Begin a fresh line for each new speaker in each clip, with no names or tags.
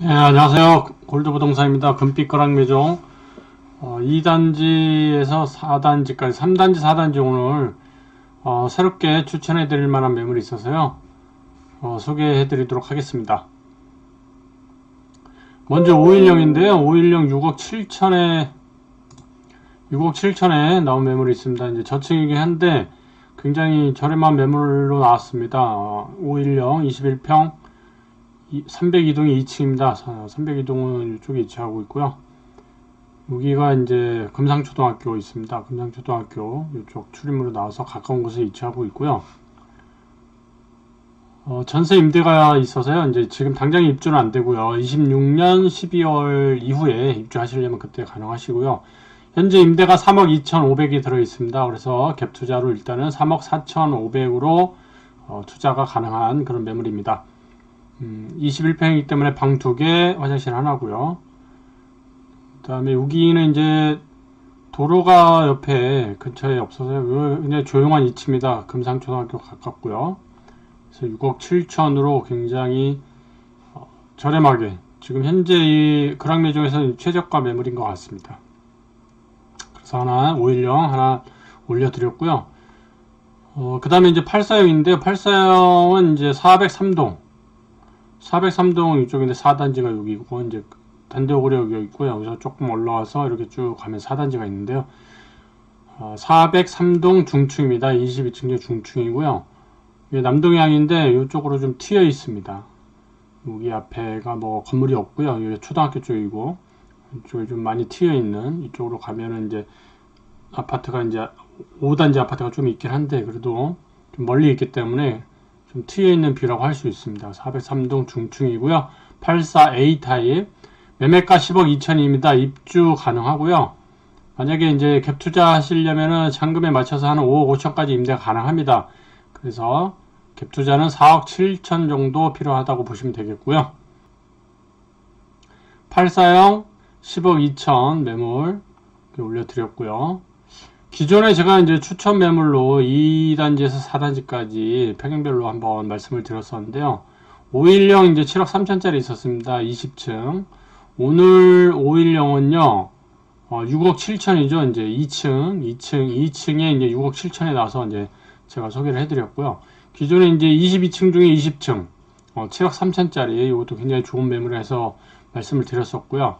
네, 안녕하세요. 골드부동산입니다. 금빛거랑 매종 어, 2단지에서 4단지까지 3단지, 4단지 오늘 어, 새롭게 추천해 드릴 만한 매물이 있어서요. 어, 소개해 드리도록 하겠습니다. 먼저 510인데요. 510 6억 7천에 6억 7천에 나온 매물이 있습니다. 이제 저층이긴 한데 굉장히 저렴한 매물로 나왔습니다. 어, 510 21평 302동이 2층입니다. 302동은 이쪽에 위치하고 있고요. 여기가 이제 금상초등학교 있습니다. 금상초등학교 이쪽 출입문으로 나와서 가까운 곳에 위치하고 있고요. 어, 전세 임대가 있어서요. 이제 지금 당장 입주는 안 되고요. 26년 12월 이후에 입주하시려면 그때 가능하시고요. 현재 임대가 3억 2,500이 들어 있습니다. 그래서 갭 투자로 일단은 3억 4,500으로 어, 투자가 가능한 그런 매물입니다. 음, 21평이기 때문에 방두 개, 화장실 하나고요. 그 다음에 여기는 이제 도로가 옆에 근처에 없어서 그냥 조용한 위치입니다. 금상초등학교 가깝고요. 그래서 6억 7천으로 굉장히 어, 저렴하게 지금 현재 이 그랑매 중에서 최저가 매물인 것 같습니다. 그래서 하나 510 하나 올려드렸고요. 어, 그 다음에 이제 840인데요. 840은 이제 403동 403동 이쪽인데 4단지가 여기고 이제 단대오고려 여기 있고요. 여기서 조금 올라와서 이렇게 쭉 가면 4단지가 있는데요. 어, 403동 중층입니다. 22층 중층이고요. 이게 남동향인데 이쪽으로 좀 튀어 있습니다. 여기 앞에가 뭐 건물이 없고요. 여기 초등학교 쪽이고 이쪽에 좀 많이 튀어 있는 이쪽으로 가면은 이제 아파트가 이제 5단지 아파트가 좀 있긴 한데 그래도 좀 멀리 있기 때문에 좀 트여 있는 뷰라고 할 수 있습니다. 403동 중층이고요. 84A 타입 매매가 10억 2천입니다. 입주 가능하고요. 만약에 이제 갭 투자 하시려면은 잔금에 맞춰서 한 5억 5천까지 임대가 가능합니다. 그래서 갭 투자는 4억 7천 정도 필요하다고 보시면 되겠고요. 840 10억 2천 매물 올려드렸고요. 기존에 제가 이제 추천 매물로 2단지에서 4단지까지 평형별로 한번 말씀을 드렸었는데요. 510 이제 7억 3천짜리 있었습니다. 20층. 오늘 510은요, 어, 6억 7천이죠. 이제 2층, 2층, 2층에 이제 6억 7천에 나서 이제 제가 소개를 해드렸고요. 기존에 이제 22층 중에 20층, 어, 7억 3천짜리, 이것도 굉장히 좋은 매물에서 말씀을 드렸었고요.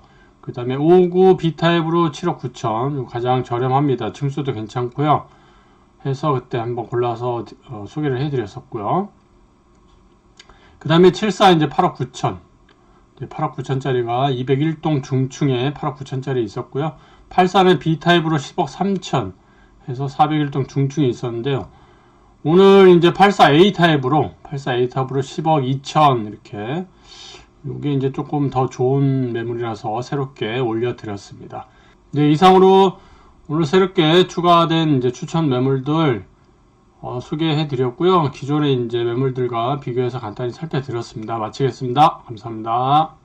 그 다음에 59 B타입으로 7억 9천 가장 저렴합니다. 층수도 괜찮고요. 해서 그때 한번 골라서 어, 소개를 해드렸었고요. 그 다음에 74 이제 8억 9천 8억 9천짜리가 201동 중층에 8억 9천짜리 있었고요. 84는 B타입으로 10억 3천 해서 401동 중층에 있었는데요. 오늘 이제 84A 타입으로 84A 타입으로 10억 2천 이렇게 이게 이제 조금 더 좋은 매물이라서 새롭게 올려드렸습니다. 네, 이상으로 오늘 새롭게 추가된 이제 추천 매물들 어, 소개해 드렸고요. 기존의 이제 매물들과 비교해서 간단히 살펴드렸습니다. 마치겠습니다. 감사합니다.